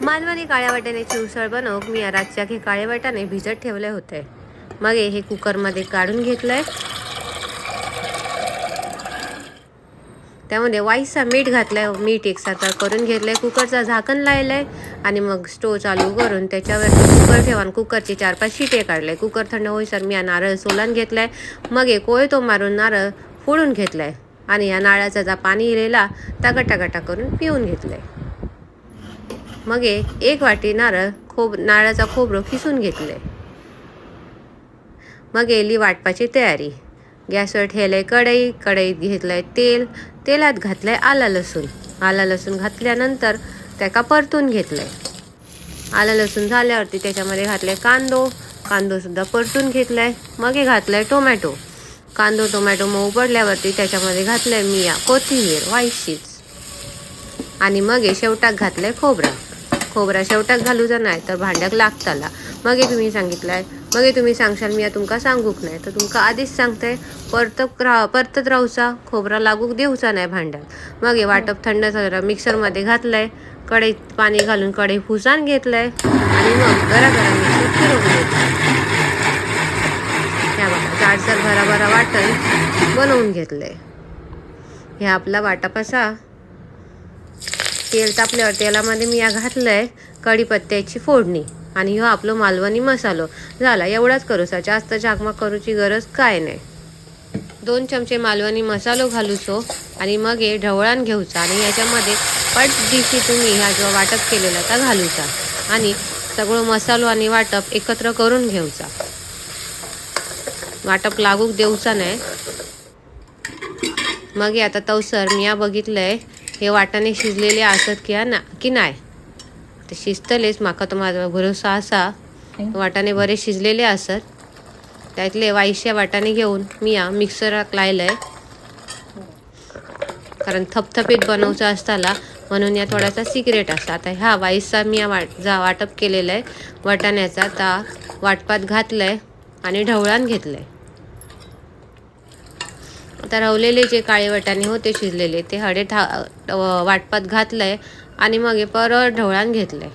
मालवणी काळ्या वाटाण्याची उसळ बनवूक मी रातच्या हे काळे वाटाणे भिजत ठेवले होते. मग हे कुकरमध्ये काढून घेतलंय. त्यामध्ये वाईसचा मीठ घातलंय. मीठ एकसारखं करून घेतलंय. कुकरचं झाकण लावलंय. आणि मग स्टोव चालू करून त्याच्यावर कुकर ठेवून कुकरचे चार पाच शिटे काढले कुकर थंड होईसर मी हा नारळ सोलान घेतलाय. मग हे कोय तो मारून नारळ फोडून घेतलाय. आणि या नारळाचा जा पाणी इलेला त्या गटा गटा करून पिऊन घेतलंय. मग एक वाटी नारळ खोब नारळाचा खोबरं खिसून घेतले. मग येली वाटपाची तयारी. गॅसवर ठेवलंय कढई कढईत घेतलंय तेल तेलात घातलंय आला लसूण. आला लसूण घातल्यानंतर त्याका परतून घेतलंय. आला लसूण झाल्यावरती त्याच्यामध्ये घातले कांदो. कांदो सुद्धा परतून घेतलाय. मग हे आहे टोमॅटो. कांदो टोमॅटो मऊ पडल्यावरती त्याच्यामध्ये घातलंय मिया कोथिंबीर वायशीच आणि मग हे शेवटाक घातलंय खोबरा. खोबरा शेवटाक घालूचा नाही तर भांड्याक लागताला. मगे तुम्ही सांगितलंय. मगे तुम्ही सांगशाल मी तुमका सांगूक नाही. तर तुमका आधीच सांगताय परत रा परतत राहूचा खोबरा लागूक देऊचा नाही भांड्यात. मगे वाटप थंड झालं मिक्सरमध्ये घातलंय कढईत पाणी घालून कढई फुसान घेतलंय आणि मग गरा गरा मिक्सर फिरवून घेतलं. ह्या बघा जाडसर भराभरा वाटण बनवून घेतलंय. हे आपला वाटप असा तेल तापल्यावर तेलामध्ये मी या घातलंय कढीपत्त्याची फोडणी. आणि ह्यो आपलो मालवणी मसालो. झाला एवढाच करूचा जास्त झाकमाक करूची गरज काय नाही. दोन चमचे मालवणी मसालो घालूचो आणि मग हे ढवळान घेऊचा आणि याच्यामध्ये पट दिशी तुम्ही ह्या जो वाटप केलेला त्या घालूचा आणि सगळं मसालो आणि वाटप एकत्र करून घेऊचा वाटप लागूक देऊचा नाही. मग हे आता तवसर मी या बघितलंय हे वाटाणे शिजलेले असत की ना की नाही? ते शिजतलेच माका तो माझा भरोसा असा. वाटाणे बरे शिजलेले असत. त्यातले वाईशे वाटाणे घेऊन मी या मिक्सराक लायलंय. कारण थपथपीत बनवचं असताना म्हणून या थोडासा सिक्रेट असा आता ह्या वाईसचा मी या वाट जा वाटप केलेला आहे वाटाण्याचा. आता वाटपात घातलंय आणि ढवळान घेतलंय. आता रवलेले जे काळे वाटाणे होते शिजलेले ते हडे ठा वाटपात घातलंय आणि मग हे परत ढवळान घेतलंय.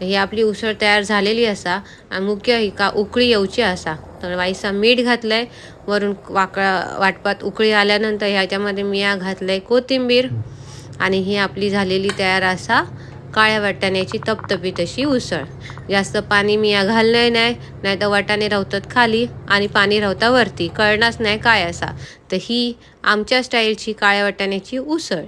ही आपली उसळ तयार झालेली असा आणि मुख्य ही का उकळी येऊची असा. तर वाईसा मीठ घातलंय वरून वाकळा वाटपात उकळी आल्यानंतर ह्याच्यामध्ये मिया घातलंय कोथिंबीर आणि ही आपली झालेली तयार असा काळ्या वाटाण्याची तपतपी तशी उसळ. जास्त पाणी मिया घालणार नाही नाही तर वाटाणे राहतात खाली आणि पाणी राहता वरती. कळणारच नाही काय असा. तर ही आमच्या स्टाईलची काळ्या वाटाण्याची उसळ.